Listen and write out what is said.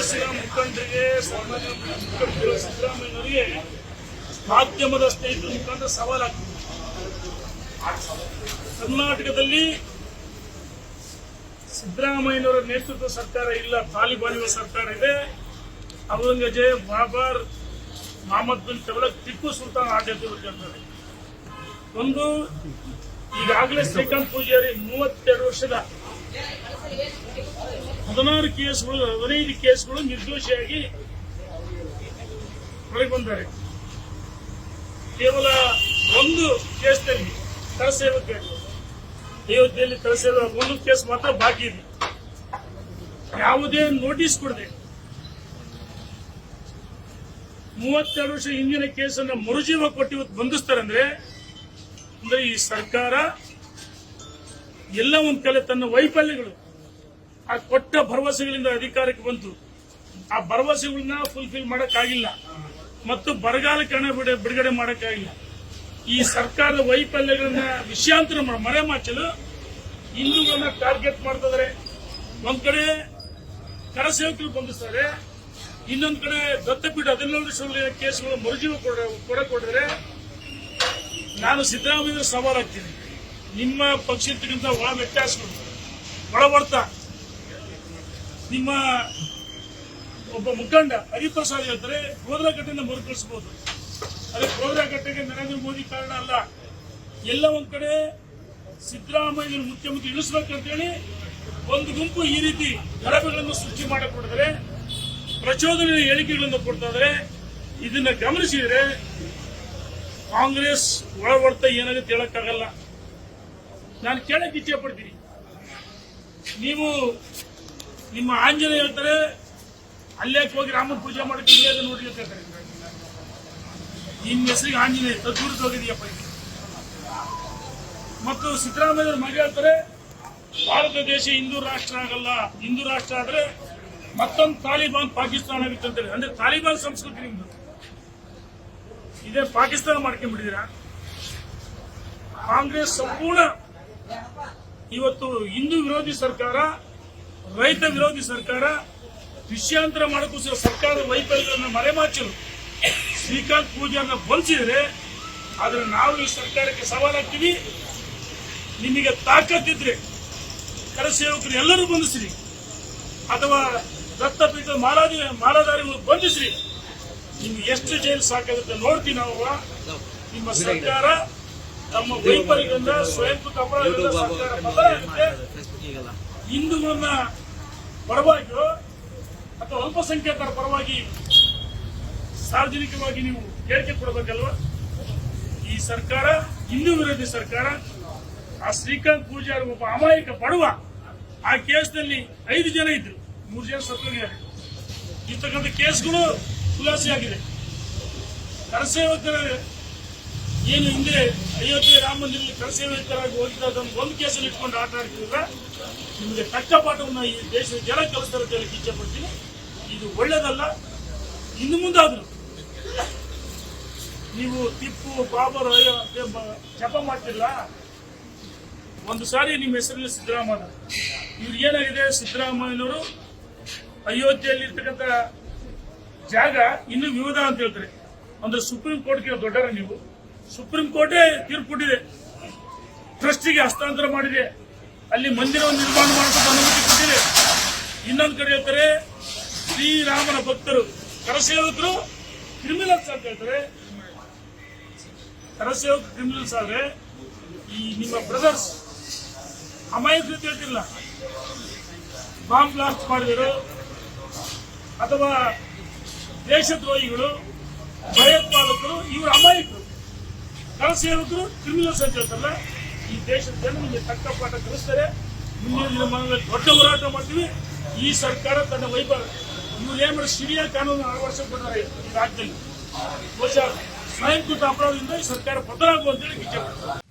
ಮುಖಂಡರಿಗೆ ಸಿದ್ದರಾಮಯ್ಯನವರಿಗೆ ಮಾಧ್ಯಮದ ಸ್ನೇಹಿತರ ಮುಖಾಂತರ ಸವಾಲಾಗ್ತದೆ. ಕರ್ನಾಟಕದಲ್ಲಿ ಸಿದ್ದರಾಮಯ್ಯನವರ ನೇತೃತ್ವ ಸರ್ಕಾರ ಇಲ್ಲ ತಾಲಿಬಾನ್ ಸರ್ಕಾರ ಇದೆ. ಔರಂಗಜೇಬ್, ಬಾಬರ್ ಮೊಹಮ್ಮದ್ ಬಿನ್ ತಬಲಕ್ ಟಿಪ್ಪು ಸುಲ್ತಾನ್ ಆಡಳಿತ ಇರ್ತಾರೆ ಒಂದು ಈಗಾಗಲೇ ಶ್ರೀಕಾಂತ್ ಪೂಜಾರಿ ಮೂವತ್ತೆರಡು ವರ್ಷದ ಹದಿನಾರು ಕೇಸ್ಗಳು, ಹದಿನೈದು ಕೇಸ್ಗಳು ನಿರ್ದೋಷಿಯಾಗಿ ಹೊರಗೆ ಕೇವಲ ಒಂದು ಕೇಸ್ನಲ್ಲಿ ಕರಸೇವಕ ಅಯೋಧ್ಯೆಯಲ್ಲಿ ಕರಸೇವ ಒಂದು ಕೇಸ್ ಮಾತ್ರ ಬಾಕಿ ಇದೆ. ಯಾವುದೇ ನೋಟಿಸ್ ಕೊಡದೆ ಮೂವತ್ತೆರಡು ವರ್ಷ ಹಿಂದಿನ ಕೇಸನ್ನು ಮರುಜೀವ ಕೊಟ್ಟು ಇವತ್ತು ಬಂಧಿಸ್ತಾರೆ ಅಂದ್ರೆ ಅಂದ್ರೆ ಈ ಸರ್ಕಾರ ಎಲ್ಲ ಒಂದ್ ಕಲೆ ತನ್ನ ವೈಫಲ್ಯಗಳು ಆ ಕೊಟ್ಟ ಭರವಸೆಗಳಿಂದ ಅಧಿಕಾರಕ್ಕೆ ಬಂತು. ಆ ಭರವಸೆಗಳನ್ನ ಫುಲ್ಫಿಲ್ ಮಾಡಕ್ಕಾಗಿಲ್ಲ. ಮತ್ತು ಬರಗಾಲಕ್ಕೆ ಹಣ ಬಿಡ, ಬಿಡುಗಡೆ ಮಾಡಕ್ಕಾಗಿಲ್ಲ. ಈ ಸರ್ಕಾರದ ವೈಫಲ್ಯಗಳನ್ನ ವಿಷಯಾಂತರ ಮರೆ ಮಾಚಲು ಹಿಂದೂಗಳನ್ನ ಟಾರ್ಗೆಟ್ ಮಾಡ್ತಿದ್ದಾರೆ ಒಂದ್ ಕಡೆ ಕರಸೇವಕರು ಬಂಧಿಸ್ತಾರೆ. ಇನ್ನೊಂದು ಕಡೆ ದತ್ತಪೀಠ ಹದಿನೇಳು ವರ್ಷಗಳ ಕೇಸ್ಗಳು ಮರುಜೀವ ಕೊಡ ಕೊಡ ಕೊಡಿದ್ರೆ ನಾನು ಸಿದ್ದರಾಮಯ್ಯ ಸವಾಲಾಗ್ತೀನಿ. ನಿಮ್ಮ ಪಕ್ಷಕ್ಕಿಂತ ಒಳ ವ್ಯತ್ಯಾಸಗಳು ಒಳ ನಿಮ್ಮ ಒಬ್ಬ ಮುಖಂಡ ಹರಿಪ್ರಸಾದ್ ಹೇಳ್ತಾರೆ ಗೋದ್ರಾಘಟ್ಟೆಯಿಂದ ಮರುಕಳಿಸಬಹುದು ಅದೇ ಗೋದ್ರಾಘಟ್ಟೆಗೆ ನರೇಂದ್ರ ಮೋದಿ ಕಾರಣ ಅಲ್ಲ. ಎಲ್ಲ ಒಂದ್ ಕಡೆ ಸಿದ್ದರಾಮಯ್ಯ ಮುಖ್ಯಮಂತ್ರಿ ಇಳಿಸ್ಬೇಕಂತೇಳಿ ಒಂದು ಗುಂಪು ಈ ರೀತಿ ಗಲಭೆಗಳನ್ನು ಸೃಷ್ಟಿ ಮಾಡಿಕೊಡಿದ್ರೆ ಪ್ರಚೋದನೆಯ ಹೇಳಿಕೆಗಳನ್ನು ಕೊಡ್ತಾ ಇದ್ರೆ, ಇದನ್ನ ಗಮನಿಸಿದ್ರೆ ಕಾಂಗ್ರೆಸ್ ಒಳ ಏನಾಗುತ್ತೆ ಹೇಳಕ್ಕಾಗಲ್ಲ. ನಾನು ಕೇಳಕ್ ಇಚ್ಛೆ ಪಡ್ತೀನಿ ನೀವು ನಿಮ್ಮ ಆಂಜನೇಯ ಹೇಳ್ತಾರೆ, ಅಲ್ಲೇ ಹೋಗಿ ರಾಮನ ಪೂಜೆ ಮಾಡಕ್ಕೆ ಇಲ್ಲೇ ನೋಡಿ ಅಂತ ಹೇಳ್ತಾರೆ. ನಿಮ್ಮ ಹೆಸರಿಗೆ ಆಂಜನೇಯ ದೂರದ ಹೋಗಿದೆಯಪ್ಪ. ಮತ್ತು ಸಿದ್ದರಾಮಯ್ಯ ಮಗ ಹೇಳ್ತಾರೆ, ಭಾರತ ದೇಶ ಹಿಂದೂ ರಾಷ್ಟ್ರ ಆಗಲ್ಲ. ಹಿಂದೂ ರಾಷ್ಟ್ರ ಆದ್ರೆ ಮತ್ತೊಂದು ತಾಲಿಬಾನ್ ಪಾಕಿಸ್ತಾನ ಆಗುತ್ತೆ ಅಂತೇಳಿ ಅಂದ್ರೆ ತಾಲಿಬಾನ್ ಸಂಸ್ಕೃತಿ ನಿಮ್ದು. ಇದೇ ಪಾಕಿಸ್ತಾನ ಮಾಡ್ಕೊಂಡ್ಬಿಟ್ಟಿದ್ದೀರಾ ಕಾಂಗ್ರೆಸ್ ಸಂಪೂರ್ಣ ಇವತ್ತು ಹಿಂದೂ ವಿರೋಧಿ ಸರ್ಕಾರ ರೈತ ವಿರೋಧಿ ಸರ್ಕಾರ ವಿಷಯಾಂತರ ಮಾಡೋಕ್ಕೋಸ್ಕರ ಸರ್ಕಾರದ ವೈಫಲ್ಯಗಳನ್ನು ಮರೆಮಾಚಲು ಶ್ರೀಕಾಂತ್ ಪೂಜಾರನ್ನ ಬಂಧಿಸಿದ್ರೆ ಆದರೆ ನಾವು ಈ ಸರ್ಕಾರಕ್ಕೆ ಸವಾಲಾಗ್ತೀವಿ ನಿಮಗೆ ತಾಕತ್ತಿದ್ರೆ ಕರಸೇವಕರು ಎಲ್ಲರೂ ಬಂಧಿಸ್ರಿ. ಅಥವಾ ದತ್ತಪೀಠ ಮಾಲಾದಿ ಮಾಲಾಧಾರಿಗಳು ಬಂಧಿಸ್ರಿ. ನಿಮ್ಗೆ ಎಷ್ಟು ಜೈಲು ಸಾಕಾಗುತ್ತೆ ನೋಡ್ತೀವಿ ನಾವು ನಿಮ್ಮ ಸರ್ಕಾರ ತಮ್ಮ ವೈಫಲ್ಯದಿಂದ ಸ್ವಯಂಕೃತ ಅಪರಾಧದಿಂದ ಸರ್ಕಾರ ಬದಲಾಗುತ್ತೆ. ಹಿಂದೂಗಳನ್ನ ಪರವಾಗಿಯೋ ಅಥವಾ ಅಲ್ಪಸಂಖ್ಯಾತರ ಪರವಾಗಿ ಸಾರ್ವಜನಿಕವಾಗಿ ನೀವು ಹೇಳಿಕೆ ಕೊಡಬೇಕಲ್ವಾ? ಈ ಸರ್ಕಾರ, ಹಿಂದೂ ವಿರೋಧಿ ಸರ್ಕಾರ, ಆ ಶ್ರೀಕಾಂತ್ ಪೂಜಾರಿ ಒಬ್ಬ ಅಮಾಯಕ ಬಡವ, ಆ ಕೇಸ್ನಲ್ಲಿ ಐದು ಜನ ಇದ್ರು. ಮೂರು ಜನ ಸತ್ತೋಗಿದ್ದಾರೆ ಇರ್ತಕ್ಕಂಥ ಕೇಸ್ಗಳು ಖುಲಾಸೆಯಾಗಿದೆ. ಕರಸೇವಕರ ಏನು ಹಿಂದೆ ಅಯೋಧ್ಯೆ ರಾಮ ಮಂದಿರದಲ್ಲಿ ಹೋಗಿದ್ದ ಹೋಗಿದ್ದನ್ನು ಒಂದು ಕೇಸಲ್ಲಿ ಇಟ್ಕೊಂಡು ಆಟ ಆಡ್ತಿದ್ರ? ನಿಮಗೆ ತಕ್ಕ ಪಾಠವನ್ನು ಈ ದೇಶದ ಜನ ಕಲಿಸ್ತಾರೆ ಅಂತ ಇದು ಒಳ್ಳೇದಲ್ಲ, ಇನ್ನು ಮುಂದಾದ್ರು. ನೀವು ತಿಪ್ಪು ಬಾಬರ್ ಜಪ ಮಾಡ್ತಿಲ್ಲ? ಒಂದು ಸಾರಿ ನಿಮ್ಮ ಹೆಸರಲ್ಲಿ ಸಿದ್ದರಾಮಯ್ಯ. ಇವ್ರು ಏನಾಗಿದೆ? ಸಿದ್ದರಾಮಯ್ಯನವರು ಅಯೋಧ್ಯೆಯಲ್ಲಿ ಇರ್ತಕ್ಕಂಥ ಜಾಗ ಇನ್ನು ವಿವಾದ ಅಂತ ಹೇಳ್ತಾರೆ. ಅಂದ್ರೆ ಸುಪ್ರೀಂ ಕೋರ್ಟ್ಗೆ ದೊಡ್ಡರ ನೀವು. ಸುಪ್ರೀಂ ಕೋರ್ಟೇ ತೀರ್ಪು ಕೊಟ್ಟಿದೆ. ಟ್ರಸ್ಟಿಗೆ ಹಸ್ತಾಂತರ ಮಾಡಿದೆ. ಅಲ್ಲಿ ಮಂದಿರವನ್ನು ನಿರ್ಮಾಣ ಮಾಡಬೇಕು ಅನುಮತಿ ಕೊಟ್ಟಿದೆ. ಇನ್ನೊಂದು ಕಡೆ ಹೇಳ್ತಾರೆ, ಶ್ರೀರಾಮನ ಭಕ್ತರು ಕರಸೇವಕರು ಕ್ರಿಮಿನಲ್ಸ್ ಅಂತ ಹೇಳ್ತಾರೆ. ಕರಸೇವಕ ಕ್ರಿಮಿನಲ್ಸ್ ಆದ್ರೆ ಈ ನಿಮ್ಮ ಬ್ರದರ್ಸ್ ಅಮಾಯಕರು ಹೇಳ್ತಿಲ್ಲ ಬಾಂಬ್ ಬ್ಲಾಸ್ಟ್ ಮಾಡಿದರು ಅಥವಾ ದೇಶದ್ರೋಹಿಗಳು, ಭಯೋತ್ಪಾದಕರು, ಇವರು ಅಮಾಯಕರು. ಕರಸೇವಕರು ಕ್ರಿಮಿನಲ್ಸ್ ಅಂತ ಹೇಳ್ತಾರಲ್ಲ ಈ ದೇಶದ ಜನ ನಿಮಗೆ ತಕ್ಕ ಪಾಠ ಕಲಿಸ್ತಾರೆ. ಮುಂದಿನ ದಿನಮಾನದಲ್ಲಿ ದೊಡ್ಡ ಹೋರಾಟ ಮಾಡ್ತೀವಿ. ಈ ಸರ್ಕಾರ ತನ್ನ ವೈಭವ, ಇವ್ರು ಏನ್ ಮಾಡಿ ಸಿಡಿಯ ಕಾನೂನು ಅಳವಡಿಸಕ್ಕೆ ಬಂದಾರೆ ಈ ರಾಜ್ಯದಲ್ಲಿ. ಬಹುಶಃ ಸ್ವಯಂಕೃತ ಅಪರಾಧದಿಂದ ಈ ಸರ್ಕಾರ ಬದಲಾಗುವಂತೇಳಿ ಪಡ್ತಾರೆ